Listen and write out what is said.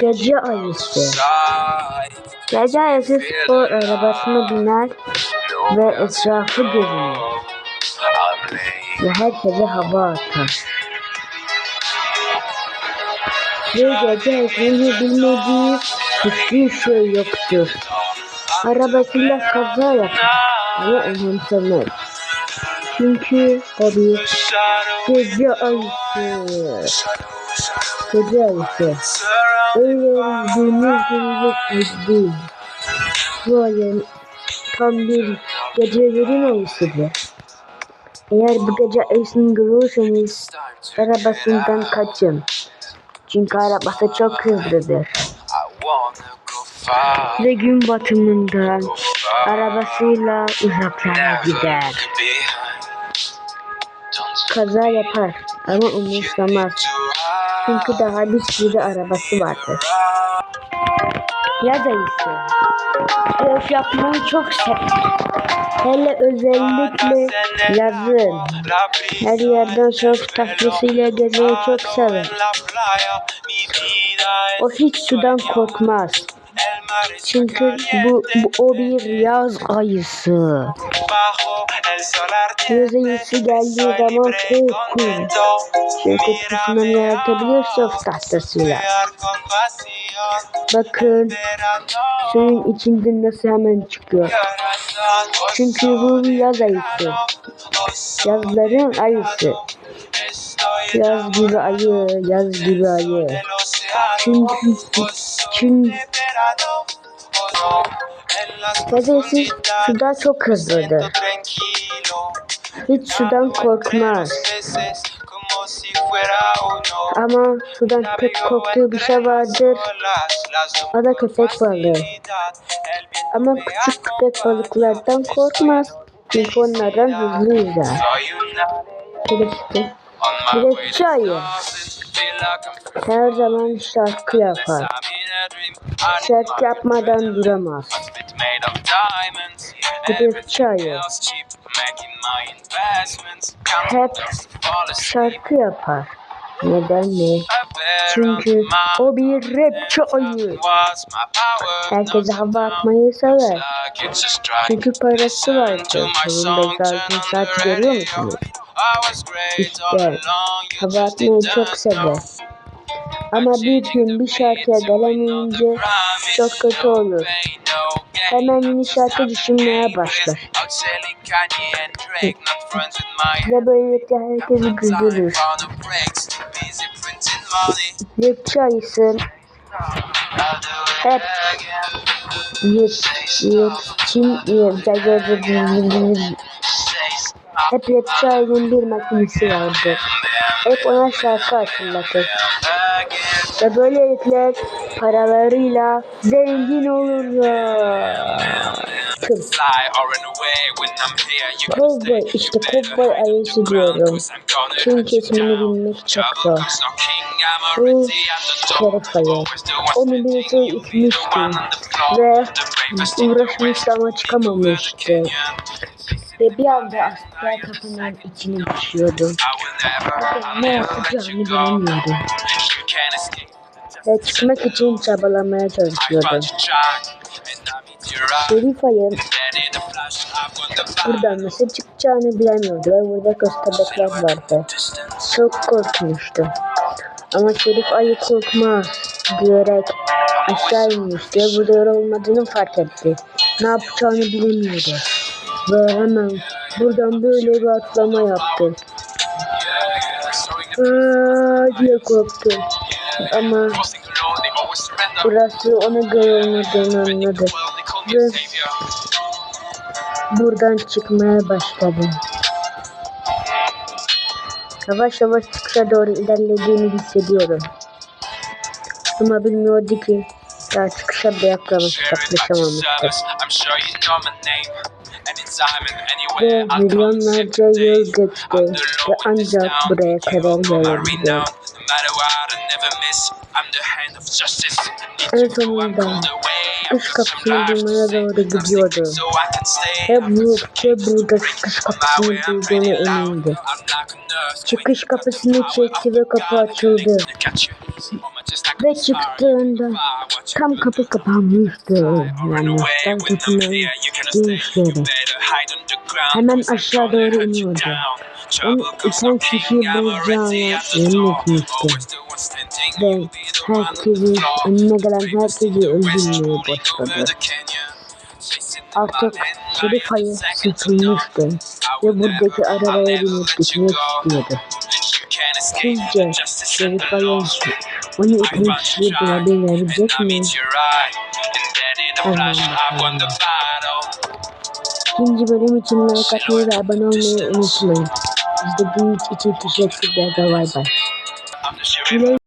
Gece ayısı. Gece ayısı spor arabasına biner ve etrafı görünür. Ve herkese hava atar. Ve gece ayısının bilmediği hiçbir şey yoktur. Arabasıyla kaza yapar ama önemsemez. Çünkü bir gece ayısı. Gece ayısı. Öyle gibi bir değil. Bu ayın tam bir gecelerin ayısıdır. Eğer bu gece ayısını görürseniz arabasından kaçın. Çünkü arabası çok hızlıdır. Ve gün batımında arabasıyla uzaklara gider. Kaza yapar ama umursamaz. Çünkü daha bir sürü arabası vardır. Yaz ayısı. Dövüş yapmayı çok sever. Hele özellikle yazın. Her yerden surf tahtasıyla gezmeyi çok sever. O hiç sudan korkmaz. Çünkü bu, bu o bir yaz ayısı. Yaz ayısı geldiği zaman korkun. Çünkü tsunami yaratabilir surf tahtasıyla. Bakın suyun içinde nasıl hemen çıkıyor. Çünkü bu bir yaz ayısı. Yazların ayısı. Yaz gibi ayı, yaz gibi ayı. Çünkü, çünkü yaz ayısı suda çok hızlıdır. Hiç sudan korkmaz. Ama sudan tek korktuğu bir şey vardır. O da köpek balığı. Ama küçük köpek balıklardan korkmaz. Çünkü onlardan hızlı yüzer. Birisi. Biletçi ayı. Her zaman şarkı yapar. Şarkı yapmadan duramaz. Biletçi ayı. Hep şarkı yapar. Neden mi? Çünkü o bir rapçi ayı. Herkese hava atmayı sever. Çünkü parası vardır. Bunun altın saat görüyor musunuz? İşte hava atmayı çok sever. Ama bir gün bir şarkıya gelemeyince çok kötü olur. Hemen yeni şarkı düşünmeye başlar. Ve böylelikle herkesi güldürür. Rapçi ayısı hep yet, yetkin hep rapçi ayının bir makinesi vardır. Hep ona şarkı hatırlatır. Ve böylelikle paralarıyla zengin olurlar. Kovboy işte kovboy ayısı diyorum. Çünkü ismini bilmek çok zor. Bu şeref ayı. Onu birisi itmişti ve uğraşmıştı ama çıkamamıştı. Ve bir anda astral kapının içine düşüyordu. Ne yapacağını bilemiyordu. Ve çıkmak için çabalamaya çalışıyordu. Şerif ayı buradan nasıl çıkacağını bilemiyordu ve burada köstebekler vardı. Çok korkmuştu. Ama Şerif ayı korkmaz diyerek aşağı inmişti ve burada olmadığını fark etti. Ne yapacağını bilemiyordu. Ve hemen buradan böyle bir atlama yaptı. Aa, diye korktu. Ama burası ona göre olmadığını anladı. Ve buradan çıkmaya başladı. Yavaş yavaş çıkışa doğru ilerlediğini hissediyorum. Ama bilmiyordu ki daha çıkışa bile yaklaşamamıştı. Ve milyonlarca yıl geçti ve ancak buraya kadar gelebildi. En sonunda çıkış kapısını bulmaya doğru gidiyordu. Ve, bu, ve burada çıkış kapısını bulduğuna emindi. çıkış kapısını çekti ve kapı açıldı. Ve çıktığında tam kapı kapanmıştı. Yani ben kapının girişleri. Hemen aşağı doğru iniyordu. Он итальянский Бразилия Энергиста. Ve herkesi, önüne gelen herkesi öldürmeye başladı. Artık Şerif Ayı sıkılmıştı ve buradaki arabaya binip gitmek istiyordu. Sizce Şerif Ayı onu ikinci bulabilir mi? Aman bakalım. 50. bölüm için like atmayı ve abone olmayı unutmayın. Bizi de büyük için teşekkürler. Bye bye.